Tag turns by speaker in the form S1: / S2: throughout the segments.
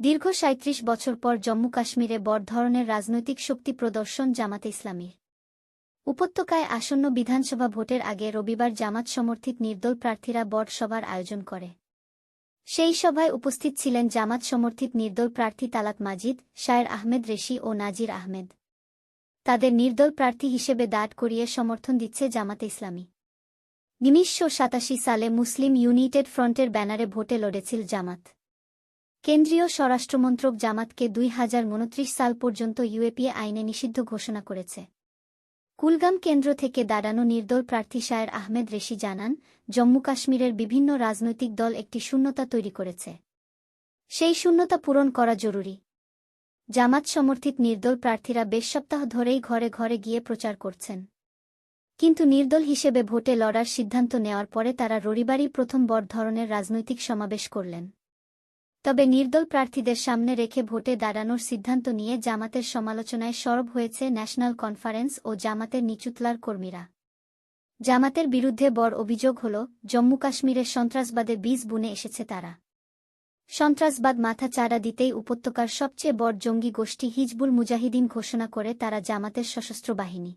S1: দীর্ঘ সাঁত্রিশ বছর পর জম্মু কাশ্মীরে বড় ধরনের রাজনৈতিক শক্তি প্রদর্শন জামাতে ইসলামীর। উপত্যকায় আসন্ন বিধানসভা ভোটের আগে রবিবার জামাত সমর্থিত নির্দল প্রার্থীরা বড় সভার আয়োজন করে। সেই সভায় উপস্থিত ছিলেন জামাত সমর্থিত নির্দল প্রার্থী তালাত মাজিদ, শায়ের আহমেদ রেশি ও নাজির আহমেদ। তাদের নির্দল প্রার্থী হিসেবে দাঁড় করিয়ে সমর্থন দিচ্ছে জামাতে ইসলামী। উনিশশো সাতাশি সালে মুসলিম ইউনাইটেড ফ্রন্টের ব্যানারে ভোটে লড়েছিল জামাত। কেন্দ্রীয় স্বরাষ্ট্রমন্ত্রক জামাতকে দুই হাজার উনত্রিশ সাল পর্যন্ত ইউএপিএ আইনে নিষিদ্ধ ঘোষণা করেছে। কুলগাম কেন্দ্র থেকে দাঁড়ানো নির্দল প্রার্থী শায়ের আহমেদ রেশি জানান, জম্মু কাশ্মীরের বিভিন্ন রাজনৈতিক দল একটি শূন্যতা তৈরি করেছে। সেই শূন্যতা পূরণ করা জরুরি। জামাত সমর্থিত নির্দল প্রার্থীরা বেশ সপ্তাহ ধরেই ঘরে ঘরে গিয়ে প্রচার করছেন। কিন্তু নির্দল হিসেবে ভোটে লড়ার সিদ্ধান্ত নেওয়ার পরে তারা রবিবারই প্রথম বড় ধরনের রাজনৈতিক সমাবেশ করলেন। তবে নির্দল প্রার্থীদের সামনে রেখে ভোটে দাঁড়ানোর সিদ্ধান্ত নিয়ে জামাতের সমালোচনায় সরব হয়েছে ন্যাশনাল কনফারেন্স ও জামাতের নিচুতলার কর্মীরা। জামাতের বিরুদ্ধে বড় অভিযোগ হল, জম্মু কাশ্মীরের সন্ত্রাসবাদে বীজ বুনে এসেছে তারা। সন্ত্রাসবাদ মাথা চাড়া দিতেই উপত্যকার সবচেয়ে বড় জঙ্গি গোষ্ঠী হিজবুল মুজাহিদিন ঘোষণা করে তারা জামাতের সশস্ত্র বাহিনী।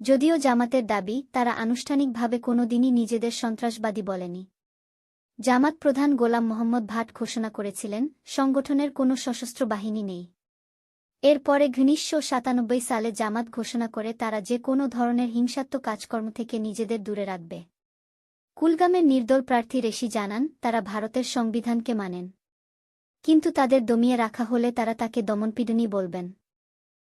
S1: যদিও জামাতের দাবি, তারা আনুষ্ঠানিকভাবে কোনোদিনই নিজেদের সন্ত্রাসবাদী বলেনি। জামাত প্রধান গোলাম মোহাম্মদ ভাট ঘোষণা করেছিলেন, সংগঠনের কোনো সশস্ত্র বাহিনী নেই। এরপরে ঘনিষ্ঠ সাতানব্বই সালে জামাত ঘোষণা করে তারা যে কোনো ধরনের হিংসাত্মক কাজকর্ম থেকে নিজেদের দূরে রাখবে। কুলগামের নির্দল প্রার্থী রেশি জানান, তারা ভারতের সংবিধানকে মানেন। কিন্তু তাদের দমিয়ে রাখা হলে তারা তাকে দমনপীড়নই বলবেন।